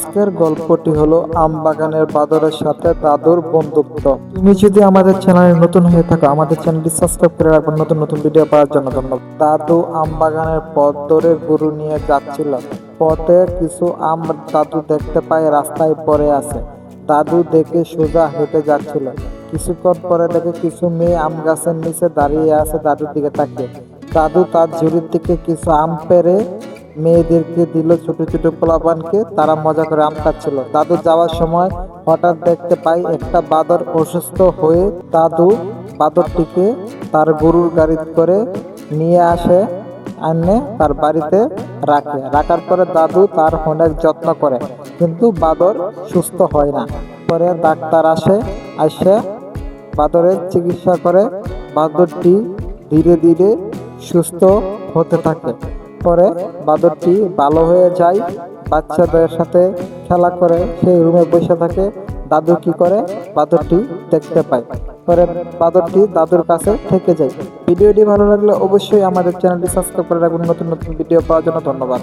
আজকের গল্পটি হলো আম বাগানের বাদরের সাথে দাদুর বন্ধুত্ব। তুমি যদি আমাদের চ্যানেলে নতুন হয়ে থাকো, আমাদের চ্যানেলটি সাবস্ক্রাইব করে রাখবেন নতুন নতুন ভিডিও পাওয়ার জন্য ধন্যবাদ। দাদু আম বাগানের পথ ধরে গরু নিয়ে যাচ্ছিল। পথে কিছু আম দাদু দেখতে পায়, রাস্তায় পড়ে আছে। দাদু দেখে সোজা হেঁটে যাচ্ছিল। কিছুক্ষণ পরে দেখে কিছু মেয়ে আম গাছের নিচে দাঁড়িয়ে আছে দাদুর দিকে তাকিয়ে। দাদু তার ঝুড়ির থেকে কিছু আম পেরে মেয়েদেরকে দিল ছোট ছোট পোলাপানকে, তারা মজা করে আম খাচ্ছিল। দাদু যাওয়ার সময় হঠাৎ দেখতে পাই একটা বাদর অসুস্থ হয়ে দাদু বাদরটিকে তার গরুর গাড়ি করে নিয়ে আসে, আনে তার বাড়িতে রাখে। রাখার পরে দাদু তার অনেক যত্ন করে, কিন্তু বাদর সুস্থ হয় না। পরে ডাক্তার আসে আসে বাদরের চিকিৎসা করে, বাদরটি ধীরে ধীরে সুস্থ হতে থাকে। পরে বাদরটি ভালো হয়ে যায়। বাচ্চাদের সাথে খেলা করে সেই রুমে বসে থাকে। দাদু কি করে? বাদরটি দেখতে পায়। পরে বাদরটি দাদুর কাছে থেকে যায়। ভিডিওটি ভালো লাগলে অবশ্যই আমাদের চ্যানেলটি সাবস্ক্রাইব করে রাখুন নতুন নতুন ভিডিও পাওয়ার জন্য ধন্যবাদ।